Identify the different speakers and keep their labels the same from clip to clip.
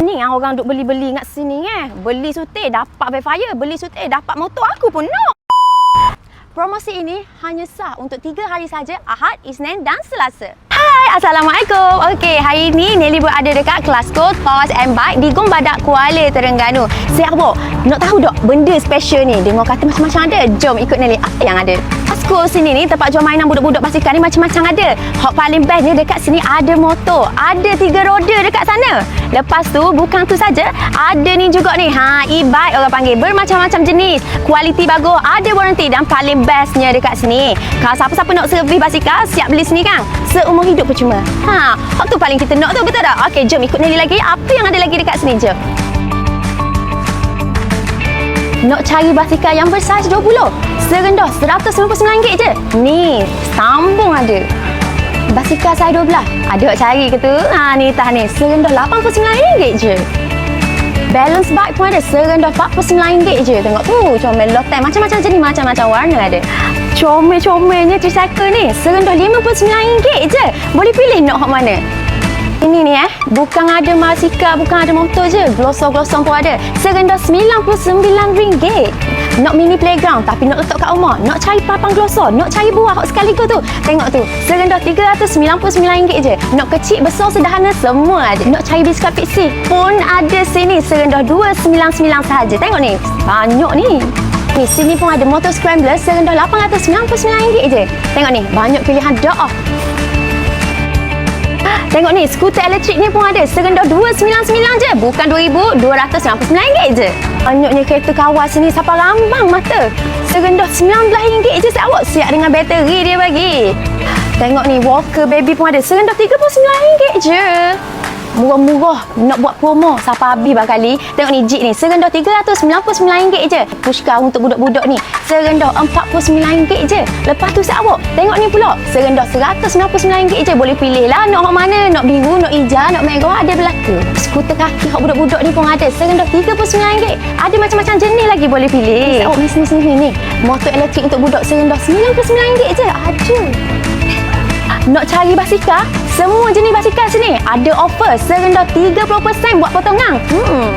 Speaker 1: Ni ah, orang duk beli-beli kat sini eh. Beli sutik dapat fire, beli sutik dapat motor aku pun nak. Promosi ini hanya sah untuk 3 hari saja, Ahad, Isnin dan Selasa. Hai, Assalamualaikum. Okey, hari ini Nelly berada dekat Kelasco Toys and Bike di Badak, Kuala Terengganu. Siap, Bo? Nak tahu tak benda special ni? Dengar kata macam-macam ada. Jom ikut Nelly. Apa yang ada? Kelasco sini ni tempat jual mainan budak-budak basikal ni macam-macam ada. Hot paling best ni dekat sini ada motor. Ada tiga roda dekat sana. Lepas tu, bukan tu saja. Ada ni juga ni. Ha, e-bike orang panggil. Bermacam-macam jenis. Kualiti bagus. Ada warranty dan paling bestnya dekat sini. Kalau siapa-siapa nak servis basikal, siap beli sini kan? Seumur hidup percuma. Ha, hak tu paling kita nak tu, betul tak? Okey, jom ikut Nelly lagi. Apa yang ada lagi dekat sini? Jom. Nak cari basikal yang bersaiz 20? Serendah RM199 je. Ni, sambung ada. Basikal saiz 12. Ada cari ke tu? Ha, ni tah ni. Serendah RM89 je. Balance bike pun ada serendah RM49 je. Tengok tu, comel lotai. Macam-macam jenis, macam-macam warna ada. Comel-comelnya tricycle ni. Serendah RM59 je. Boleh pilih nak hak mana. Ini ni eh, bukan ada basikal, bukan ada motor je. Glosor-glosor pun ada. Serendah RM99. Nak mini playground tapi nak letak kat rumah. Nak cari papan glosor, nak cari buah hot sekaligus tu. Tengok tu, serendah RM399 je. Nak kecil, besar, sederhana semua ada. Nak cari biskut fiksi pun ada sini serendah RM299 sahaja. Tengok ni, banyak ni. Ni sini pun ada motor scrambler serendah RM899 je. Tengok ni, banyak pilihan dah. Tengok ni, skuter elektrik ni pun ada. Serendah RM299 je. Bukan RM2,299 je. Banyaknya kereta kawas ni siapa lambang mata. Serendah RM19 je siap Siap dengan bateri dia bagi. Tengok ni, Walker baby pun ada. Serendah RM39 je. Murah-murah nak buat promo siapa habis kali. Tengok ni Jeep ni serendah RM399 je. Pushka untuk budak-budak ni serendah RM49 je. Lepas tu siapa? Tengok ni pula serendah RM199 je. Boleh pilih lah nak hak mana, nak biru, nak hijau, nak merah ada belaka. Skuter kaki hak budak-budak ni pun ada serendah RM39. Ada macam-macam jenis lagi boleh pilih. Oh, ni sini-sini ni. Motor elektrik untuk budak serendah RM99 je. Ada. Nak cari basikal? Semua jenis basikal sini ada offer serendah 30% buat potongan. Hmm.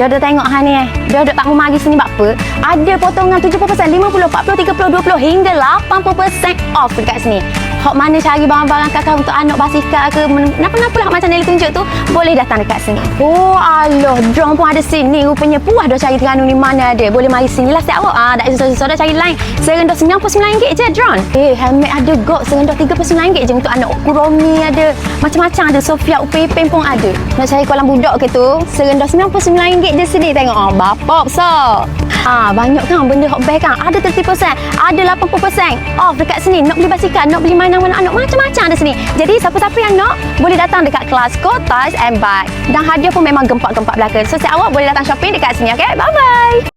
Speaker 1: Dah dah tengok ha ni eh. Dah dah tak mau mari sini buat apa? Ada potongan 70%, 50, 40, 30, 20 hingga 80% off dekat sini. Hok mana cari barang-barang kakak untuk anak basikal ke Kenapa-kenapa lah macam Nelly tunjuk tu? Boleh datang dekat sini. Oh aloh Drone pun ada sini. Rupanya puas dah cari Terengganu ni mana ada. Boleh mari sini lah siap awak ah, Tak susah-susah dah cari line. Serendah RM99 je drone. Eh helmet ada GOG Serendah RM39 je Untuk anak. Kuromi ada Macam-macam ada. Sofia Upepeng pun ada. Nak cari kolam budak ke tu? Serendah RM99 je sini Tengok. Ah, Bapak besar Ah, banyak kan benda hot bag kan? Ada 30% Ada 80% Off dekat sini Nak beli basikal Nak beli mainan anak Macam-macam ada sini. Jadi siapa-siapa yang nak Boleh datang dekat kelas Toys and Bike. Dan hadiah pun memang gempak-gempak belaka So siap awak boleh datang shopping dekat sini Okay? Bye-bye